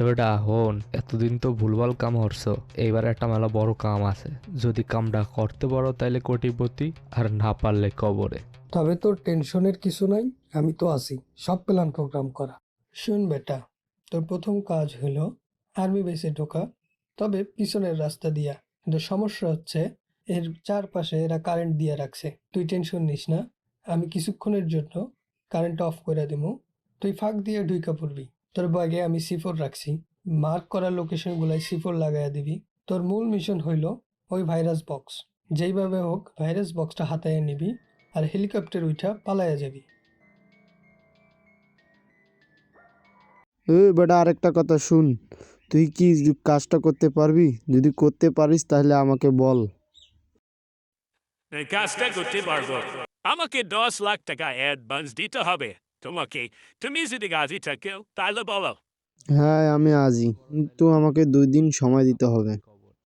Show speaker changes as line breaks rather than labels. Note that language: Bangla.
এবারটা হন, এতদিন তো ভুলভাল কাম হরছো। এইবার একটা মেলা বড় কাম আছে। যদি কামটা করতে পারো তাইলে কোটিপতি, আর না পারলে কবরে।
তবে তোর টেনশনের কিছু নাই, আমি তো আছি। সব প্ল্যান প্রোগ্রাম করা। শুন বেটা, তোর প্রথম কাজ হলো আর্মি বেসে ঢোকা। তবে পিছনের রাস্তা দিয়া। কিন্তু সমস্যা হচ্ছে, এর চারপাশে এরা কারেন্ট দিয়ে রাখছে। তুই টেনশন নিস না। আমি কিছুক্ষণের জন্য কারেন্ট অফ করে দেবো তুই ফাঁক দিয়ে ঢুইকা পড়বি। তোর ব্যাগে আমি সিফোর রাখছি। মার্ক করা লোকেশনগুলাই সিফোর লাগাইয়া দিবি। তোর মূল মিশন হইল ওই ভাইরাস বক্স যেইভাবে হোক ভাইরাস বক্সটা হাতায় নিবি আর হেলিকপ্টার উঠা পালাইয়া যাবি।
এ বেটা আরেকটা কথা শুন। তুই কি কাজটা করতে পারবি? যদি করতে পারিস তাহলে আমাকে বল।
এই কাজটা করতে পারব। আমাকে দশ লাখ টাকা অ্যাডভান্স দিতে হবে। তোমাকে তুমি যদি গাড়ি থাকেও তাহলে বলো
হ্যাঁ আমি আজি কিন্তু আমাকে দুই দিন সময় দিতে হবে